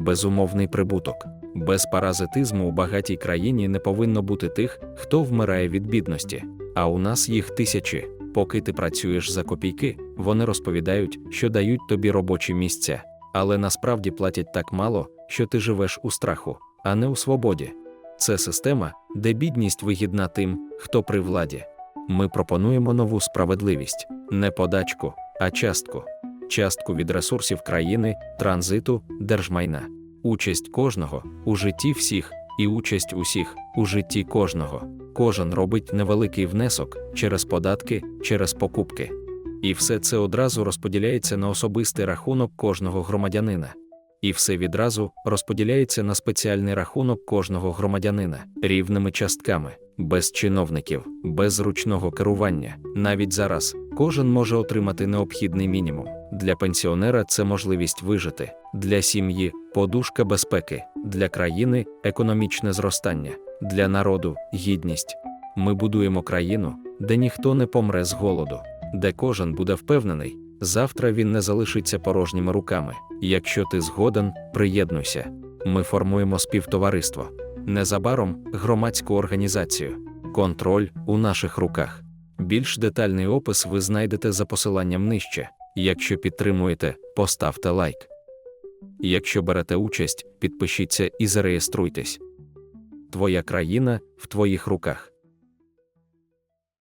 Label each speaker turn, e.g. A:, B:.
A: безумовний прибуток. Без паразитизму у багатій країні не повинно бути тих, хто вмирає від бідності. А у нас їх тисячі. Поки ти працюєш за копійки, вони розповідають, що дають тобі робочі місця, але насправді платять так мало, що ти живеш у страху, а не у свободі. Це система, де бідність вигідна тим, хто при владі. Ми пропонуємо нову справедливість, не подачку, а частку. Частку від ресурсів країни, транзиту, держмайна, участь кожного у житті всіх і участь усіх у житті кожного. Кожен робить невеликий внесок через податки, через покупки. І все це одразу розподіляється на особистий рахунок кожного громадянина. І все відразу розподіляється на спеціальний рахунок кожного громадянина рівними частками, без чиновників, без ручного керування. Навіть зараз кожен може отримати необхідний мінімум. Для пенсіонера це можливість вижити, для сім'ї подушка безпеки, для країни економічне зростання, для народу гідність. Ми будуємо країну, де ніхто не помре з голоду, де кожен буде впевнений, завтра він не залишиться порожніми руками. Якщо ти згоден, приєднуйся. Ми формуємо співтовариство. Незабаром громадську організацію. Контроль у наших руках. Більш детальний опис ви знайдете за посиланням нижче. Якщо підтримуєте, поставте лайк. Якщо берете участь, підпишіться і зареєструйтесь. Твоя країна в твоїх руках.